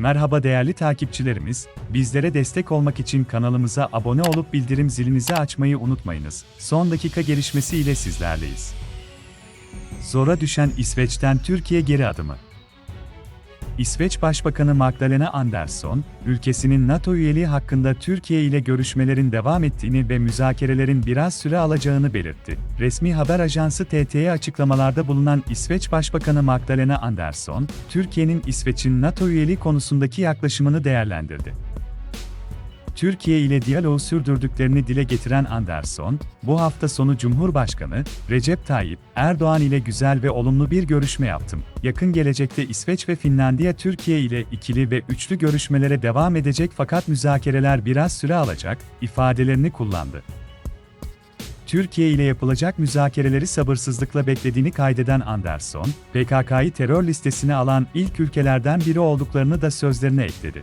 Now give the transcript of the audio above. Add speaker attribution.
Speaker 1: Merhaba değerli takipçilerimiz, bizlere destek olmak için kanalımıza abone olup bildirim zilinizi açmayı unutmayınız. Son dakika gelişmesi ile sizlerleyiz. Zora düşen İsveç'ten Türkiye geri adımı. İsveç Başbakanı Magdalena Andersson, ülkesinin NATO üyeliği hakkında Türkiye ile görüşmelerin devam ettiğini ve müzakerelerin biraz süre alacağını belirtti. Resmi haber ajansı TT'ye açıklamalarda bulunan İsveç Başbakanı Magdalena Andersson, Türkiye'nin İsveç'in NATO üyeliği konusundaki yaklaşımını değerlendirdi. Türkiye ile diyaloğu sürdürdüklerini dile getiren Anderson, bu hafta sonu Cumhurbaşkanı Recep Tayyip Erdoğan ile güzel ve olumlu bir görüşme yaptım. Yakın gelecekte İsveç ve Finlandiya Türkiye ile ikili ve üçlü görüşmelere devam edecek fakat müzakereler biraz süre alacak ifadelerini kullandı. Türkiye ile yapılacak müzakereleri sabırsızlıkla beklediğini kaydeden Anderson, PKK'yı terör listesine alan ilk ülkelerden biri olduklarını da sözlerine ekledi.